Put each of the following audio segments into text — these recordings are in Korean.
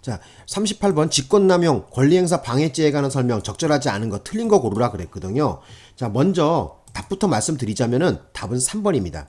자, 38번 직권남용 권리행사 방해죄에 관한 설명 적절하지 않은 거 틀린 거 고르라 그랬거든요. 자, 먼저 답부터 말씀드리자면은 답은 3번입니다.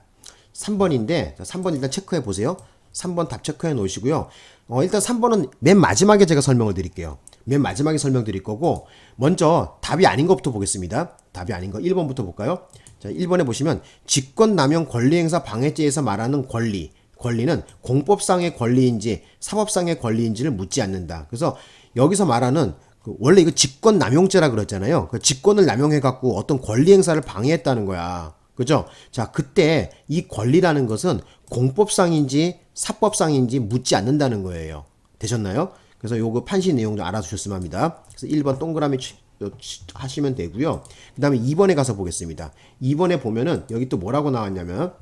3번인데 3번 일단 체크해 보세요. 3번 답 체크해 놓으시고요. 어, 일단 3번은 맨 마지막에 제가 설명을 드릴게요. 맨 마지막에 설명드릴 거고 먼저 답이 아닌 것부터 보겠습니다. 답이 아닌 거 1번부터 볼까요? 자, 1번에 보시면 직권남용 권리행사 방해죄에서 말하는 권리 권리는 공법상의 권리인지 사법상의 권리인지를 묻지 않는다. 그래서 여기서 말하는 그 원래 이거 직권 남용죄라 그랬잖아요. 그 직권을 남용해 갖고 어떤 권리 행사를 방해했다는 거야. 그죠? 자, 그때 이 권리라는 것은 공법상인지 사법상인지 묻지 않는다는 거예요. 되셨나요? 그래서 요거 판시 내용 좀 알아두셨으면 합니다. 그래서 1번 동그라미 치- 어, 치- 하시면 되고요. 그 다음에 2번에 가서 보겠습니다. 2번에 보면은 여기 또 뭐라고 나왔냐면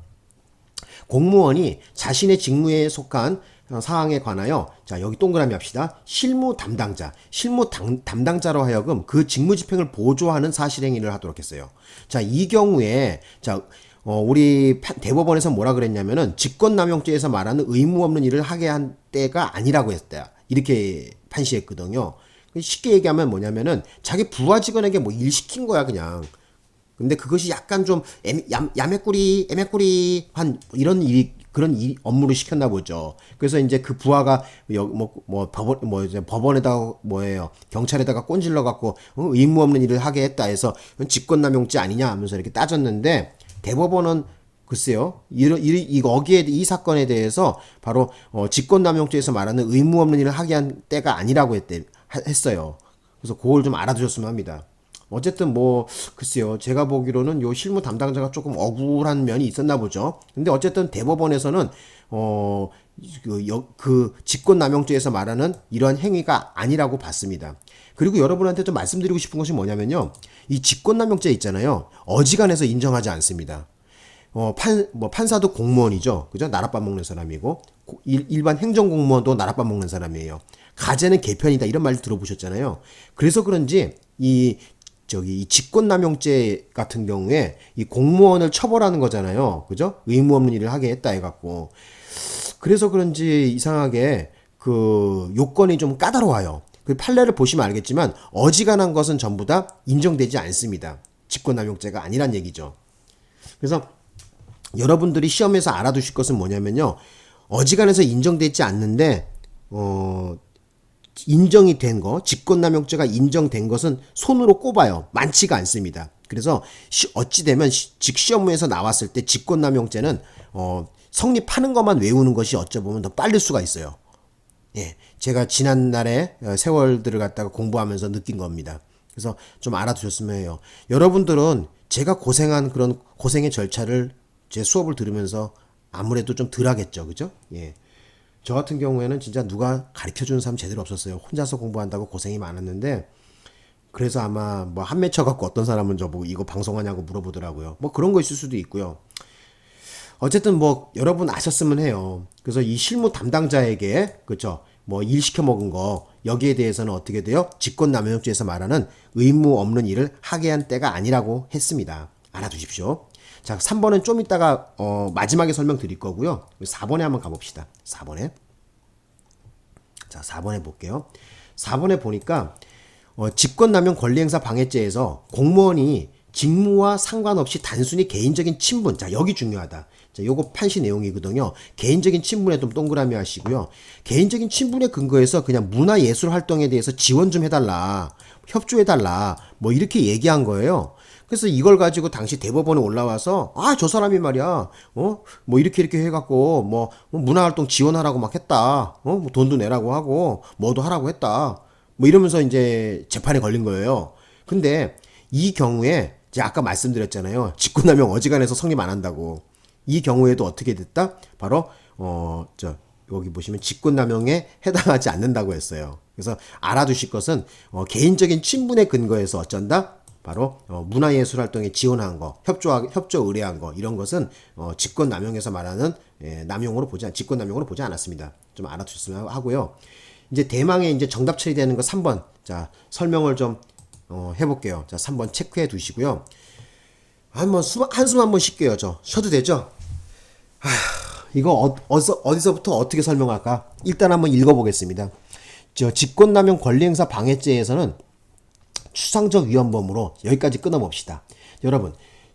공무원이 자신의 직무에 속한 어, 사항에 관하여 자 여기 동그라미 합시다. 실무 담당자 실무 당- 담당자로 하여금 그 직무 집행을 보조하는 사실행위를 하도록 했어요. 자 이 경우에 자 어, 우리 판- 대법원에서 뭐라 그랬냐면은 직권남용죄에서 말하는 의무 없는 일을 하게 한 때가 아니라고 했다. 이렇게 판시했거든요. 쉽게 얘기하면 뭐냐면은 자기 부하 직원에게 뭐 일 시킨 거야 그냥 근데 그것이 약간 좀 야매꾸리, 애매꾸리 한 이런 일 그런 일, 업무를 시켰나 보죠. 그래서 이제 그 부하가 여, 뭐, 뭐 법원 뭐 이제 법원에다가 뭐예요 경찰에다가 꼰질러 갖고 어, 의무 없는 일을 하게 했다 해서 직권남용죄 아니냐 하면서 이렇게 따졌는데 대법원은 글쎄요, 이, 이, 이 어기에 이 사건에 대해서 바로 어, 직권남용죄에서 말하는 의무 없는 일을 하게 한 때가 아니라고 했대, 하- 했어요. 그래서 그걸 좀 알아두셨으면 합니다. 어쨌든 뭐 글쎄요 제가 보기로는 요 실무 담당자가 조금 억울한 면이 있었나 보죠 근데 어쨌든 대법원에서는 어그 그 직권남용죄에서 말하는 이러한 행위가 아니라고 봤습니다 그리고 여러분한테 좀 말씀드리고 싶은 것이 뭐냐면요 이 직권남용죄 있잖아요 어지간해서 인정하지 않습니다 어, 판, 뭐, 판사도 공무원이죠. 그죠? 나랏밥 먹는 사람이고, 고- 일, 일반 행정공무원도 나랏밥 먹는 사람이에요. 가재는 개편이다. 이런 말 들어보셨잖아요. 그래서 그런지, 이, 저기, 이 직권남용죄 같은 경우에, 이 공무원을 처벌하는 거잖아요. 그죠? 의무 없는 일을 하게 했다 해갖고. 그래서 그런지 이상하게, 그, 요건이 좀 까다로워요. 그 판례를 보시면 알겠지만, 어지간한 것은 전부 다 인정되지 않습니다. 직권남용죄가 아니란 얘기죠. 그래서 여러분들이 시험에서 알아두실 것은 뭐냐면요. 어지간해서 인정되지 않는데 어 인정이 된 거, 직권남용죄가 인정된 것은 손으로 꼽아요. 많지가 않습니다. 그래서 시- 어찌 되면 시- 직시험에서 나왔을 때 직권남용죄는 어 성립하는 것만 외우는 것이 어쩌보면 더 빠를 수가 있어요. 예, 제가 지난날에 어, 세월들을 갖다가 공부하면서 느낀 겁니다. 그래서 좀 알아두셨으면 해요. 여러분들은 제가 고생한 그런 고생의 절차를 제 수업을 들으면서 아무래도 좀 덜 하겠죠. 그죠? 예. 저 같은 경우에는 진짜 누가 가르쳐 주는 사람 제대로 없었어요. 혼자서 공부한다고 고생이 많았는데 그래서 아마 뭐 한 맺혀 갖고 어떤 사람은 저보고 이거 방송하냐고 물어보더라고요. 뭐 그런 거 있을 수도 있고요. 어쨌든 뭐 여러분 아셨으면 해요. 그래서 이 실무 담당자에게 그죠? 뭐 일 시켜 먹은 거 여기에 대해서는 어떻게 돼요? 직권 남용죄에서 말하는 의무 없는 일을 하게 한 때가 아니라고 했습니다. 알아두십시오. 자, 3번은 좀 이따가 어, 마지막에 설명드릴 거고요. 4번에 한번 가봅시다. 4번에. 자, 4번에 볼게요. 4번에 보니까 어, 직권남용 권리행사 방해죄에서 공무원이 직무와 상관없이 단순히 개인적인 친분, 자 여기 중요하다. 자 요거 판시 내용이거든요. 개인적인 친분에 좀 동그라미 하시고요. 개인적인 친분에 근거해서 그냥 문화예술 활동에 대해서 지원 좀 해달라, 협조해달라, 뭐 이렇게 얘기한 거예요. 그래서 이걸 가지고 당시 대법원에 올라와서 아 저 사람이 말이야 어 뭐 이렇게 이렇게 해갖고 뭐 문화활동 지원하라고 막 했다 어뭐 돈도 내라고 하고 뭐도 하라고 했다 뭐 이러면서 이제 재판에 걸린 거예요. 근데 이 경우에 제가 아까 말씀드렸잖아요. 직권남용 어지간해서 성립 안 한다고. 이 경우에도 어떻게 됐다? 바로 어 저 여기 보시면 직권남용에 해당하지 않는다고 했어요. 그래서 알아두실 것은 어, 개인적인 친분에 근거해서 어쩐다? 바로 어, 문화예술 활동에 지원한 거, 협조 협조 의뢰한 거 이런 것은 어, 직권 남용에서 말하는 예, 남용으로 보지 않, 직권 남용으로 보지 않았습니다. 좀 알아두셨으면 하고요. 이제 대망의 이제 정답 처리되는 거 3번. 자, 설명을 좀 어, 해볼게요. 자, 3번 체크해 두시고요. 한번 숨, 한숨 한번 쉴게요. 저 쉬어도 되죠? 하, 이거 어, 어디서, 어디서부터 어떻게 설명할까? 일단 한번 읽어보겠습니다. 저 직권남용 권리행사 방해죄에서는 추상적 위헌범으로 여기까지 끊어봅시다. 여러분,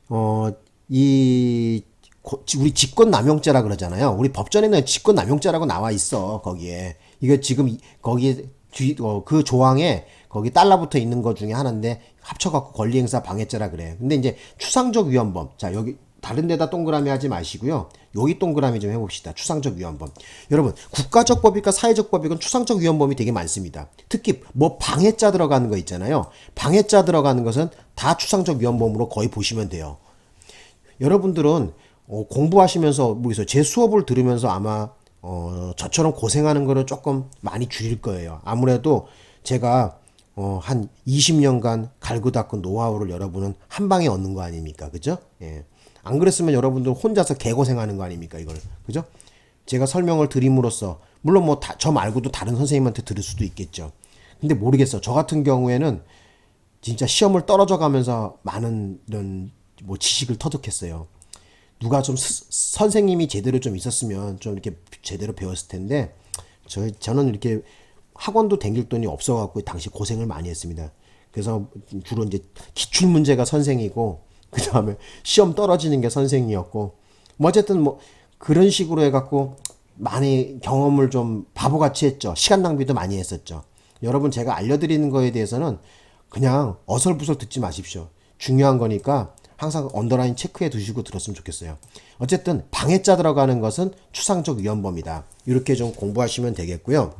어, 이, 고- 우리 직권남용죄라 그러잖아요. 우리 법전에는 직권남용죄라고 나와 있어, 거기에. 이게 지금, 이- 거기에, 뒤, 어, 그 조항에 거기 달라붙어 있는 것 중에 하나인데 합쳐갖고 권리행사 방해죄라 그래. 근데 이제 추상적 위헌범. 자, 여기, 다른 데다 동그라미 하지 마시고요. 여기 동그라미 좀 해봅시다. 추상적 위헌범. 여러분, 국가적 법익과 사회적 법익은 추상적 위헌범이 되게 많습니다. 특히 뭐 방해자 들어가는 거 있잖아요. 방해자 들어가는 것은 다 추상적 위헌범으로 거의 보시면 돼요. 여러분들은 어, 공부하시면서 모르겠어요. 제 수업을 들으면서 아마 어, 저처럼 고생하는 거를 조금 많이 줄일 거예요. 아무래도 제가 어, 한 20년간 갈고 닦은 노하우를 여러분은 한 방에 얻는 거 아닙니까? 그죠? 예. 안 그랬으면 여러분들 혼자서 개고생하는 거 아닙니까? 이걸. 그죠? 제가 설명을 드림으로써 물론 뭐 저 말고도 다른 선생님한테 들을 수도 있겠죠. 근데 모르겠어. 저 같은 경우에는 진짜 시험을 떨어져 가면서 많은 이런 뭐 지식을 터득했어요. 누가 좀 스- 선생님이 제대로 좀 있었으면 좀 이렇게 제대로 배웠을 텐데 저 저는 이렇게 학원도 댕길 돈이 없어갖고 당시 고생을 많이 했습니다. 그래서 주로 이제 기출 문제가 선생이고 그 다음에 시험 떨어지는 게 선생이었고 뭐 어쨌든 뭐 그런 식으로 해갖고 많이 경험을 좀 바보같이 했죠. 시간 낭비도 많이 했었죠. 여러분 제가 알려드리는 거에 대해서는 그냥 어설프설 듣지 마십시오. 중요한 거니까 항상 언더라인 체크해 두시고 들었으면 좋겠어요. 어쨌든 방해자 들어가는 것은 추상적 위헌범이다. 이렇게 좀 공부하시면 되겠고요.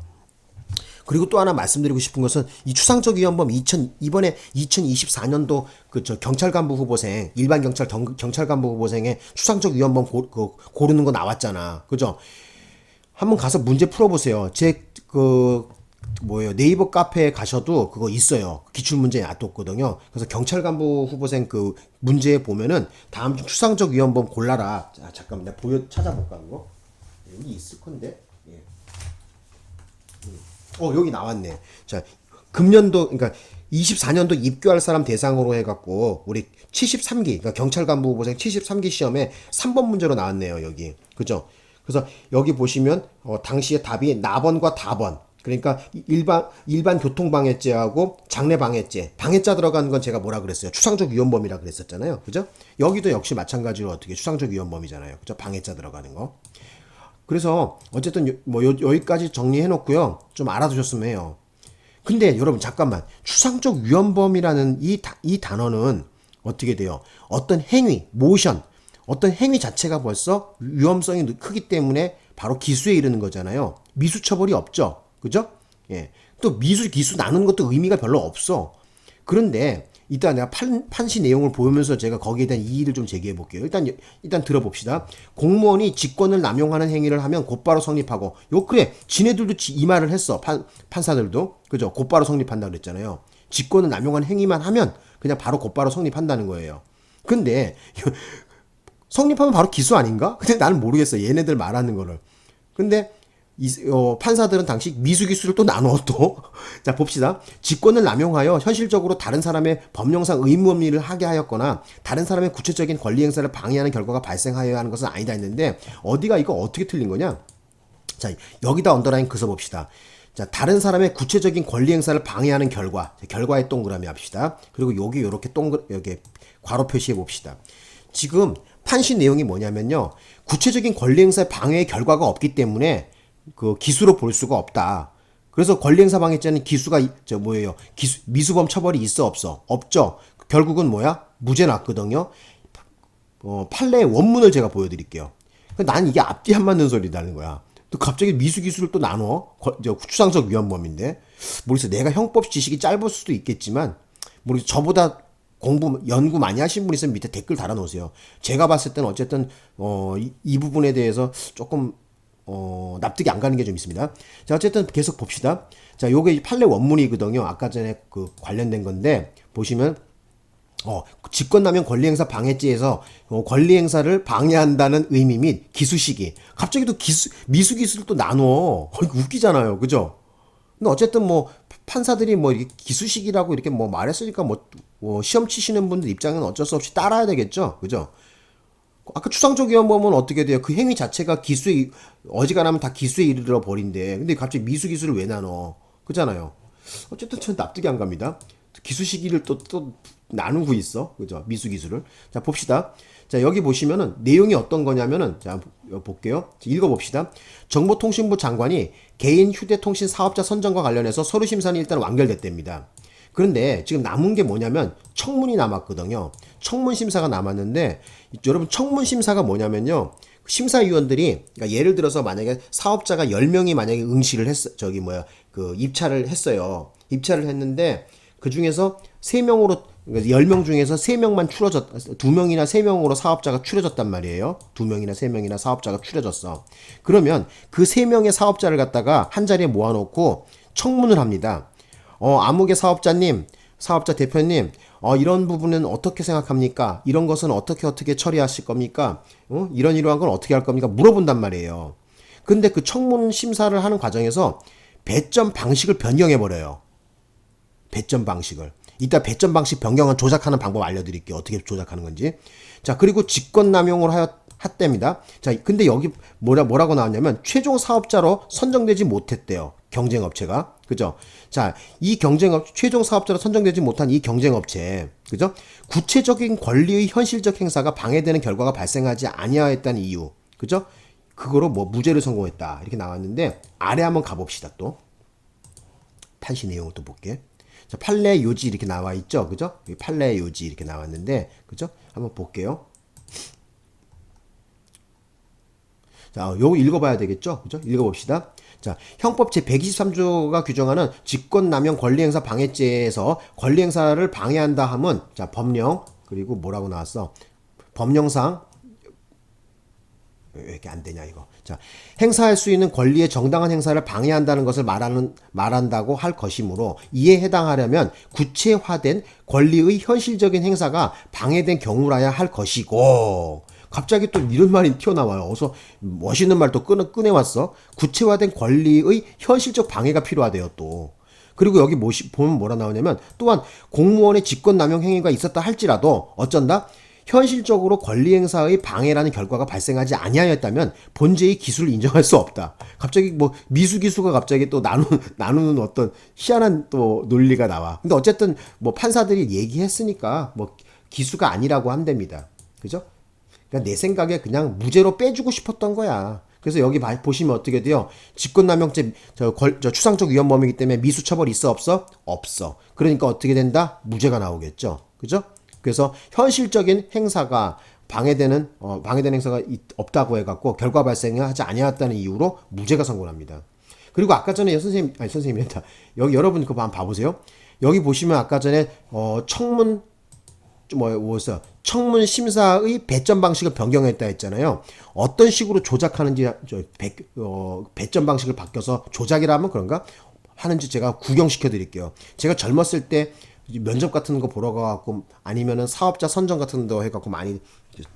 그리고 또 하나 말씀드리고 싶은 것은 이 추상적 위헌범 2000 이번에 2024년도 그 저 경찰 간부 후보생 일반 경찰 경, 경찰 간부 후보생에 추상적 위헌범 고, 그, 고르는 거 나왔잖아. 그죠? 한번 가서 문제 풀어보세요. 제 그 뭐예요 네이버 카페에 가셔도 그거 있어요. 기출 문제 놔뒀거든요. 그래서 경찰 간부 후보생 그 문제에 보면은 다음 중 추상적 위헌범 골라라. 자, 잠깐만 내가 보여 찾아볼까 그거 여기 있을 건데. 예. 어 여기 나왔네. 자 금년도 그러니까 24년도 입교할 사람 대상으로 해갖고 우리 73기 그러니까 경찰 간부 후보생 73기 시험에 3번 문제로 나왔네요 여기 그죠? 그래서 여기 보시면 어, 당시에 답이 나번과 다번 그러니까 일반 일반 교통 방해죄하고 장례 방해죄 방해자 들어가는 건 제가 뭐라 그랬어요 추상적 위헌범이라 그랬었잖아요 그죠? 여기도 역시 마찬가지로 어떻게 추상적 위헌범이잖아요 그죠? 방해자 들어가는 거. 그래서 어쨌든 요- 뭐 요- 여기까지 정리해 놓고요. 좀 알아두셨으면 해요. 근데 여러분 잠깐만 추상적 위헌범이라는 이, 다- 이 단어는 어떻게 돼요? 어떤 행위, 모션, 어떤 행위 자체가 벌써 위험성이 크기 때문에 바로 기수에 이르는 거잖아요. 미수 처벌이 없죠. 그죠? 예. 또 미수 기수 나누는 것도 의미가 별로 없어. 그런데 이따 내가 판, 판시 내용을 보면서 제가 거기에 대한 이의를 좀 제기해 볼게요. 일단 일단 들어봅시다. 공무원이 직권을 남용하는 행위를 하면 곧바로 성립하고 요 그래 지네들도 지- 이 말을 했어 판 판사들도 그죠 곧바로 성립한다 그랬잖아요. 직권을 남용하는 행위만 하면 그냥 바로 곧바로 성립한다는 거예요. 근데 성립하면 바로 기수 아닌가? 근데 나는 모르겠어. 얘네들 말하는 거를. 근데 이, 어, 판사들은 당시 미수 기수를 또 나눠 또. 자, 봅시다. 직권을 남용하여 현실적으로 다른 사람의 법령상 의무 없는 일을 하게 하였거나 다른 사람의 구체적인 권리 행사를 방해하는 결과가 발생하여야 하는 것은 아니다 했는데 어디가 이거 어떻게 틀린 거냐? 자, 여기다 언더라인 그서 봅시다. 자, 다른 사람의 구체적인 권리 행사를 방해하는 결과. 자, 결과에 동그라미 합시다. 그리고 여기 이렇게 동그 여기 괄호 표시해 봅시다. 지금 판시 내용이 뭐냐면요. 구체적인 권리 행사의 방해의 결과가 없기 때문에 그 기수로 볼 수가 없다. 그래서 권리행사 방해죄는 기수가 이- 저 뭐예요? 기수 미수범 처벌이 있어 없어? 없죠. 결국은 뭐야? 무죄 났거든요. 어, 판례의 원문을 제가 보여드릴게요. 난 이게 앞뒤 안 맞는 소리라는 거야. 또 갑자기 미수 기수를 또 나눠. 거- 저 추상적 위헌범인데. 모르겠어. 내가 형법 지식이 짧을 수도 있겠지만, 모르겠어. 저보다 공부, 연구 많이 하신 분 있으면 밑에 댓글 달아놓으세요. 제가 봤을 때는 어쨌든, 어, 이, 이 부분에 대해서 조금, 어, 납득이 안 가는 게 좀 있습니다. 자, 어쨌든 계속 봅시다. 자, 요게 판례 원문이거든요. 아까 전에 그 관련된 건데, 보시면, 어, 직권남용 권리행사 방해죄에서 어, 권리행사를 방해한다는 의미 및 기수시기. 갑자기 또 기수, 미수기수를 또 나눠. 어, 웃기잖아요. 그죠? 근데 어쨌든 뭐 판사들이 뭐 이렇게 기수식이라고 이렇게 뭐 말했으니까 뭐, 뭐 시험 치시는 분들 입장은 어쩔 수 없이 따라야 되겠죠. 그죠? 아까 추상적 위헌범은 어떻게 돼요? 그 행위 자체가 기수에 어지간하면 다 기수에 이르러 버린대. 근데 갑자기 미수 기수를 왜 나눠? 그잖아요. 어쨌든 저는 납득이 안 갑니다. 기수 시기를 또, 또 나누고 있어. 그죠? 미수 기수를. 자, 봅시다. 자, 여기 보시면은 내용이 어떤 거냐면은, 자, 보- 볼게요. 자, 읽어봅시다. 정보통신부 장관이 개인 휴대통신 사업자 선정과 관련해서 서류 심사는 일단 완결됐답니다. 그런데 지금 남은 게 뭐냐면 청문이 남았거든요. 청문 심사가 남았는데 여러분 청문 심사가 뭐냐면요. 심사위원들이 그러니까 예를 들어서 만약에 사업자가 10명이 만약에 응시를 했어 저기 뭐야 그 입찰을 했어요. 입찰을 했는데 그 중에서 3명으로 그러니까 10명 중에서 3명만 추려졌 2명이나 3명으로 사업자가 추려졌단 말이에요. 2명이나 3명이나 사업자가 추려졌어. 그러면 그 3명의 사업자를 갖다가 한 자리에 모아 놓고 청문을 합니다. 어, 아무개 사업자님, 사업자 대표님, 어, 이런 부분은 어떻게 생각합니까? 이런 것은 어떻게 어떻게 처리하실 겁니까? 어? 이런 이러한 건 어떻게 할 겁니까? 물어본단 말이에요. 근데 그 청문 심사를 하는 과정에서 배점 방식을 변경해 버려요. 배점 방식을. 이따 배점 방식 변경은 조작하는 방법 알려드릴게요. 어떻게 조작하는 건지. 자, 그리고 직권남용을 하 여 했답니다. 자, 근데 여기 뭐라, 뭐라고 나왔냐면, 최종 사업자로 선정되지 못했대요. 경쟁업체가. 그죠? 자, 이 경쟁업, 최종 사업자로 선정되지 못한 이 경쟁업체. 그죠? 구체적인 권리의 현실적 행사가 방해되는 결과가 발생하지 아니하였다는 이유. 그죠? 그거로 뭐 무죄를 선고했다. 이렇게 나왔는데, 아래 한번 가봅시다, 또. 판시 내용을 또 볼게. 자, 판례 요지 이렇게 나와 있죠. 그죠? 판례 요지 이렇게 나왔는데, 그죠? 한번 볼게요. 자, 요거 읽어봐야 되겠죠? 그죠? 읽어봅시다. 자, 형법 제 123조가 규정하는 직권남용 권리행사 방해죄에서 권리행사를 방해한다 함은, 자, 법령, 그리고 뭐라고 나왔어? 법령상, 왜 이렇게 안 되냐, 이거. 자, 행사할 수 있는 권리의 정당한 행사를 방해한다는 것을 말하는, 말한다고 할 것이므로 이에 해당하려면 구체화된 권리의 현실적인 행사가 방해된 경우라야 할 것이고, 갑자기 또 이런 말이 튀어나와요. 어서 멋있는 말 또 꺼내, 꺼내왔어. 구체화된 권리의 현실적 방해가 필요하대요, 또. 그리고 여기 뭐시, 보면 뭐라 나오냐면, 또한 공무원의 직권남용 행위가 있었다 할지라도 어쩐다? 현실적으로 권리 행사의 방해라는 결과가 발생하지 아니하였다면 본죄의 기술을 인정할 수 없다. 갑자기 뭐 미수 기수가 갑자기 또 나누, 나누는 어떤 희한한 또 논리가 나와. 근데 어쨌든 뭐 판사들이 얘기했으니까 뭐 기수가 아니라고 한답니다. 그죠? 그러니까 내 생각에 그냥 무죄로 빼주고 싶었던 거야. 그래서 여기 봐- 보시면 어떻게 돼요? 직권남용죄 저, 걸, 저 추상적 위헌범이기 때문에 미수 처벌 있어 없어? 없어. 그러니까 어떻게 된다? 무죄가 나오겠죠. 그죠? 그래서 현실적인 행사가 방해되는 어, 방해되는 행사가 있- 없다고 해갖고 결과 발생하지 아니었다는 이유로 무죄가 선고합니다. 그리고 아까 전에 선생님 아니 선생님이랬다. 여기 여러분 그거 한번 봐보세요. 여기 보시면 아까 전에 어, 청문 뭐 뭐였어? 청문 심사의 배점 방식을 변경했다 했잖아요. 어떤 식으로 조작하는지 저 배, 어, 배점 방식을 바뀌어서 조작이라면 그런가 하는지 제가 구경시켜 드릴게요. 제가 젊었을 때 면접 같은 거 보러 가갖고 아니면은 사업자 선정 같은 거 해갖고 많이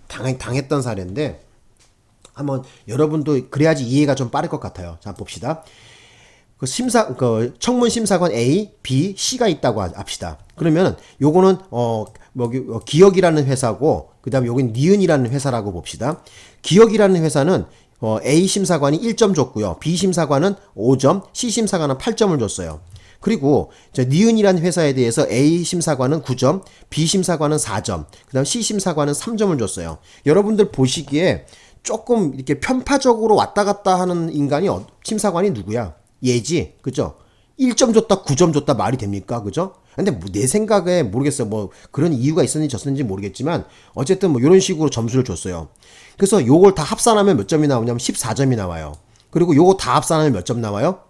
당, 당했던 사례인데 한번 여러분도 그래야지 이해가 좀 빠를 것 같아요. 자 봅시다. 그 심사 그 청문 심사관 A, B, C가 있다고 하- 합시다. 그러면 요거는 어 뭐기 어, 기억이라는 회사고 그다음에 요건 니은이라는 회사라고 봅시다. 기억이라는 회사는 어 A 심사관이 1점 줬고요. B 심사관은 5점, C 심사관은 8점을 줬어요. 그리고 저 니은이라는 회사에 대해서 A 심사관은 9점, B 심사관은 4점, 그다음 C 심사관은 3점을 줬어요. 여러분들 보시기에 조금 이렇게 편파적으로 왔다 갔다 하는 인간이 어- 심사관이 누구야? 얘지, 그죠? 1점 줬다, 9점 줬다 말이 됩니까? 그죠? 근데 뭐 내 생각에 모르겠어요. 뭐 그런 이유가 있었는지 졌는지 모르겠지만 어쨌든 뭐 이런 식으로 점수를 줬어요. 그래서 요걸 다 합산하면 몇 점이 나오냐면 14점이 나와요. 그리고 요거 다 합산하면 몇 점 나와요?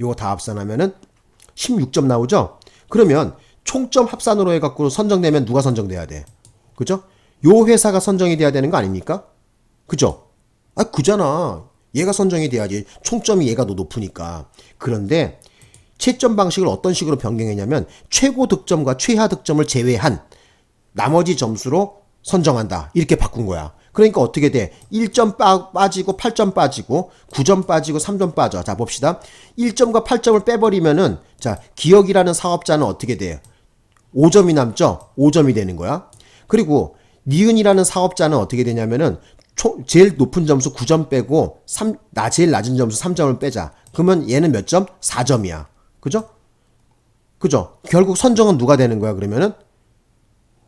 요거 다 합산하면은 16점 나오죠? 그러면 총점 합산으로 해갖고 선정되면 누가 선정돼야 돼? 그죠? 요 회사가 선정이 돼야 되는 거 아닙니까? 그죠? 아, 그잖아. 얘가 선정이 돼야지. 총점이 얘가 더 높으니까. 그런데 채점 방식을 어떤 식으로 변경했냐면 최고 득점과 최하 득점을 제외한 나머지 점수로 선정한다. 이렇게 바꾼 거야. 그러니까 어떻게 돼? 1점 빠, 빠지고 8점 빠지고 9점 빠지고 3점 빠져. 자, 봅시다. 1점과 8점을 빼버리면은 자, 기억이라는 사업자는 어떻게 돼? 5점이 남죠? 5점이 되는 거야. 그리고 니은이라는 사업자는 어떻게 되냐면은 총 제일 높은 점수 9점 빼고 3, 나 제일 낮은 점수 3점을 빼자. 그러면 얘는 몇 점? 4점이야. 그죠? 그죠? 결국 선정은 누가 되는 거야, 그러면은?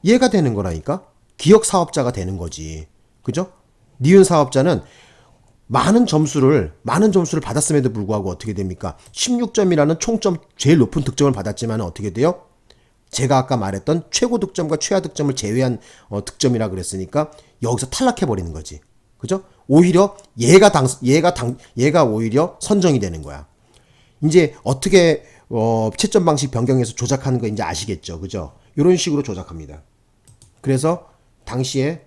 얘가 되는 거라니까? 기억 사업자가 되는 거지. 그죠? 니은 사업자는 많은 점수를, 많은 점수를 받았음에도 불구하고 어떻게 됩니까? 16점이라는 총점 제일 높은 득점을 받았지만 어떻게 돼요? 제가 아까 말했던 최고 득점과 최하 득점을 제외한 어, 득점이라 그랬으니까 여기서 탈락해 버리는 거지. 그죠? 오히려 얘가 당 얘가 당 얘가 오히려 선정이 되는 거야. 이제 어떻게 어, 채점 방식 변경해서 조작하는 거 이제 아시겠죠. 그죠? 이런 식으로 조작합니다. 그래서 당시에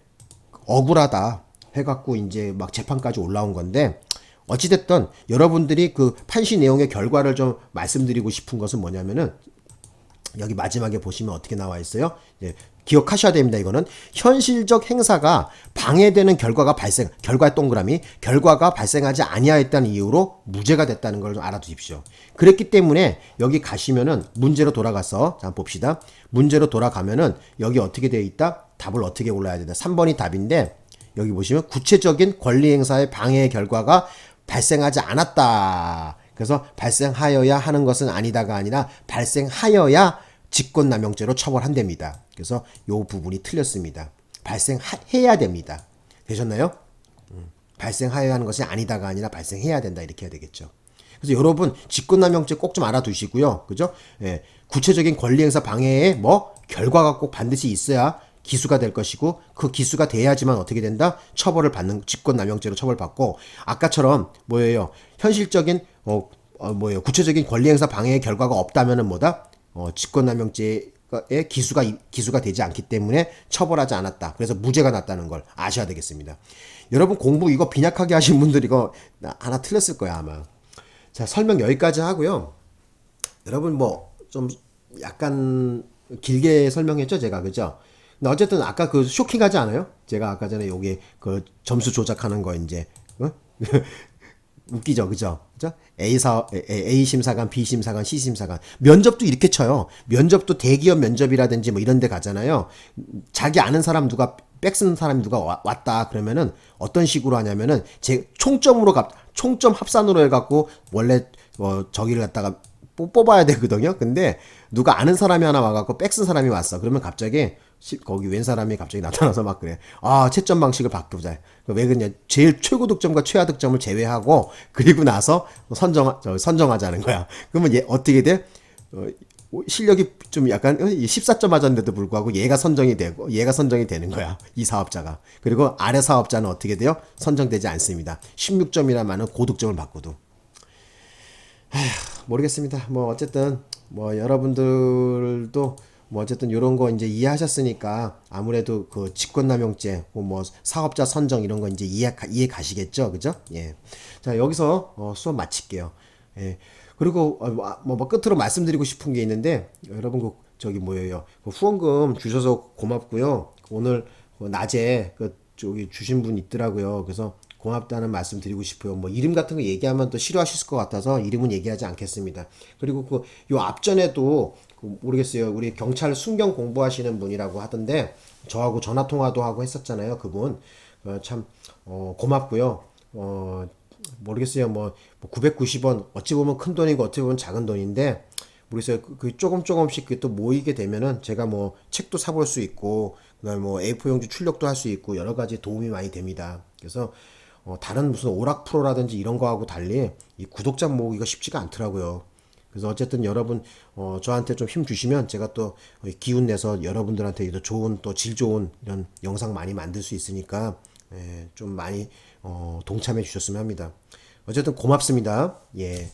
억울하다 해 갖고 이제 막 재판까지 올라온 건데 어찌됐든 여러분들이 그 판시 내용의 결과를 좀 말씀드리고 싶은 것은 뭐냐면은 여기 마지막에 보시면 어떻게 나와 있어요? 예, 기억하셔야 됩니다. 이거는 현실적 행사가 방해되는 결과가 발생, 결과의 동그라미, 결과가 발생하지 아니하였다는 이유로 무죄가 됐다는 걸 좀 알아두십시오. 그랬기 때문에 여기 가시면은 문제로 돌아가서 자 봅시다. 문제로 돌아가면은 여기 어떻게 되어 있다? 답을 어떻게 골라야 되나? 3번이 답인데 여기 보시면 구체적인 권리 행사의 방해의 결과가 발생하지 않았다. 그래서 발생하여야 하는 것은 아니다가 아니라 발생하여야 직권남용죄로 처벌한답니다. 그래서 요 부분이 틀렸습니다. 발생해야 됩니다. 되셨나요? 음, 발생하여야 하는 것이 아니다가 아니라 발생해야 된다 이렇게 해야 되겠죠. 그래서 여러분 직권남용죄 꼭 좀 알아두시고요. 그죠? 예, 구체적인 권리행사 방해에 뭐 결과가 꼭 반드시 있어야 기수가 될 것이고 그 기수가 돼야지만 어떻게 된다? 처벌을 받는 직권남용죄로 처벌받고 아까처럼 뭐예요? 현실적인 어, 어 뭐예요? 구체적인 권리행사 방해의 결과가 없다면은 뭐다? 어, 직권남용죄의 기수가 기수가 되지 않기 때문에 처벌하지 않았다. 그래서 무죄가 났다는 걸 아셔야 되겠습니다. 여러분 공부 이거 빈약하게 하신 분들 이거 하나 틀렸을 거야 아마. 자 설명 여기까지 하고요. 여러분 뭐 좀 약간 길게 설명했죠 제가 그죠? 근데 어쨌든 아까 그 쇼킹하지 않아요? 제가 아까 전에 여기 그 점수 조작하는 거 이제 어? 웃기죠, 그죠? 그죠? A 사 A 심사관, B 심사관, C 심사관 면접도 이렇게 쳐요. 면접도 대기업 면접이라든지 뭐 이런 데 가잖아요. 자기 아는 사람 누가 백 쓰는 사람이 누가 와- 왔다 그러면은 어떤 식으로 하냐면은 제 총점으로 가 총점 합산으로 해갖고 원래 뭐 저기를 갖다가 뽑- 뽑아야 되거든요. 근데 누가 아는 사람이 하나 와갖고 백쓴 사람이 왔어. 그러면 갑자기 시- 거기 웬 사람이 갑자기 나타나서 막 그래. 아, 채점 방식을 바꾸자. 왜 그러냐. 제일 최고 득점과 최하 득점을 제외하고 그리고 나서 선정, 저, 선정하자는 거야. 그러면 얘 어떻게 돼? 어, 실력이 좀 약간 14점 맞았는데도 불구하고 얘가 선정이 되고 얘가 선정이 되는 거야. 이 사업자가. 그리고 아래 사업자는 어떻게 돼요? 선정되지 않습니다. 16점이라면은 고득점을 받고도. 모르겠습니다. 뭐 어쨌든 뭐 여러분들도 뭐 어쨌든 이런 거 이제 이해하셨으니까 아무래도 그 직권남용죄 뭐, 뭐 사업자 선정 이런 거 이제 이해 가- 이해 가시겠죠, 그죠? 예. 자 여기서 어, 수업 마칠게요. 예. 그리고 어, 뭐, 뭐, 뭐 끝으로 말씀드리고 싶은 게 있는데 여러분 그 저기 뭐예요? 그 후원금 주셔서 고맙고요. 오늘 그 낮에 그 저기 주신 분 있더라고요. 그래서 고맙다는 말씀 드리고 싶어요. 뭐 이름 같은 거 얘기하면 또 싫어하실 것 같아서 이름은 얘기하지 않겠습니다. 그리고 그 요 앞전에도 그 모르겠어요. 우리 경찰 순경 공부하시는 분이라고 하던데 저하고 전화 통화도 하고 했었잖아요. 그분 어, 참 어, 고맙고요. 어, 모르겠어요. 뭐, 뭐 990원 어찌 보면 큰 돈이고 어찌 보면 작은 돈인데 모르겠어요. 그, 그 조금 조금씩 그게 또 모이게 되면은 제가 뭐 책도 사볼 수 있고 그다음에 뭐 A4 용지 출력도 할 수 있고 여러 가지 도움이 많이 됩니다. 그래서 어, 다른 무슨 오락 프로라든지 이런 거하고 달리 이 구독자 모으기가 쉽지가 않더라고요. 그래서 어쨌든 여러분 어, 저한테 좀 힘 주시면 제가 또 기운 내서 여러분들한테 더 좋은 또 질 좋은 이런 영상 많이 만들 수 있으니까 예, 좀 많이 어, 동참해 주셨으면 합니다. 어쨌든 고맙습니다. 예.